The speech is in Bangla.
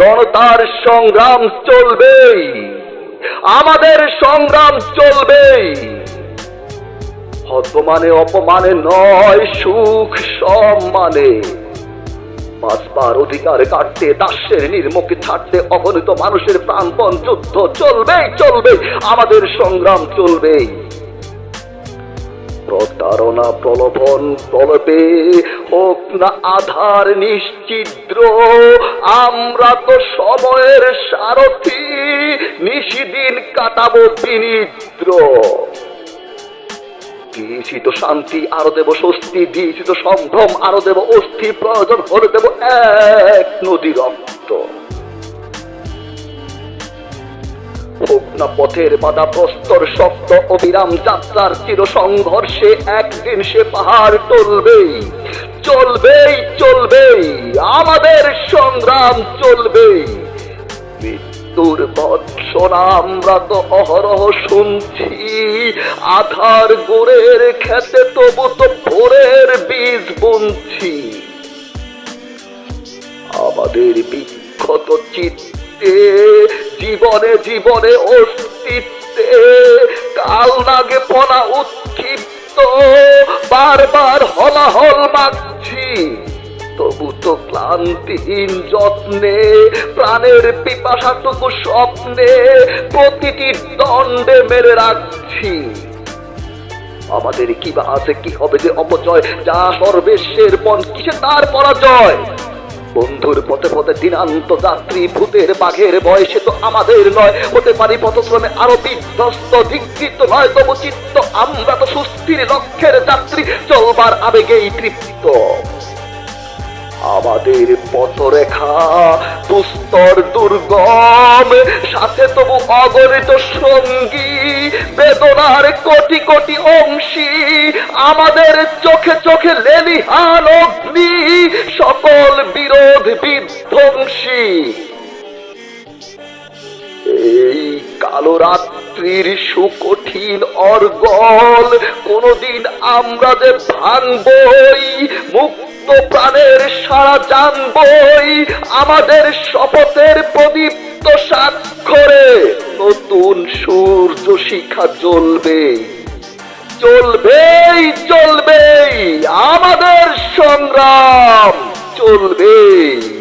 জনতার সংগ্রাম চলবেই। আমাদের সংগ্রাম চলবেই। হতমানে অপমানে নয়, সুখ সম্মানে। বাঁচবার অধিকার কাটতে দাস্যের নির্মুখে ছাড়তে, অগণিত মানুষের প্রাণপণ যুদ্ধ চলবেই চলবে আমাদের সংগ্রাম চলবেই। প্রতারণা প্রলোভন প্রলপে হোক না আধার নিশ্চিদ্র। আমরা তো সময়ের সারথি, নিশিদিন কাটাবো বিনিদ্র। দিয়েছি তো শান্তি, আরও দেব স্বস্তি, দিয়েছি তো সম্ভ্রম, আরও দেব অস্থি, প্রয়োজন হলে দেব এক নদী রক্ত। পথের প্রস্তর অবিরাম যাত্রার চির সংঘর্ষে একদিন সে পাহাড় টলবেই চলবেই চলবেই, আমাদের সংগ্রাম চলবেই। মৃত্যুর বৎসনা আমরা তো অহরহ শুনছি। আধার গোড়ের খেতে তবু তো ভোরের বীজ বুনছি। আমাদের বিক্ষত চিত্তে জীবনে জীবনে অস্তিত্বে কাল নাগে পনা উৎক্ষিপ্ত, বারবার হলাহল মাগছি তবু তো ক্লান্তিহীন যত্নে, প্রাণের পিপাসাটুকু স্বপ্নে প্রতিটি দণ্ডে মেরে রাখছি। আমাদের কি বা আছে, কি হবে যে অপচয়? যা সর্বেশ্বের পণ কিসে তার পরাজয়? বন্ধুর পথে পথে দিনান্ত যাত্রী ভূতের বাঘের বয়সে তো আমাদের নয়। হতে পারি পথশ্রমে আরও বিধ্বস্ত, ধিকৃত নয়, তবু চিত্ত। আমরা তো সুস্থির লক্ষ্যের যাত্রী, চলবার আবেগেই তৃপ্ত। আমাদের পথরেখা দুস্তর দুর্গম, সাথে তবু অগণিত সঙ্গী, বেদনার কোটি কোটি অংশী। আমাদের চোখে চোখে লেলিহান অগ্নি সকল বিরোধ, বিধ্বংসী। এই কালো রাত্রির সুকঠিন অর্গল, কোনদিন আমরা যে ভাঙবই, মুক্ত প্রাণের সারা জানবই, আমাদের শপথের প্রদীপ্ত স্বাক্ষরে নতুন সূর্য শিখা জ্বলবে চলবেই চলবেই আমাদের সংগ্রাম চলবেই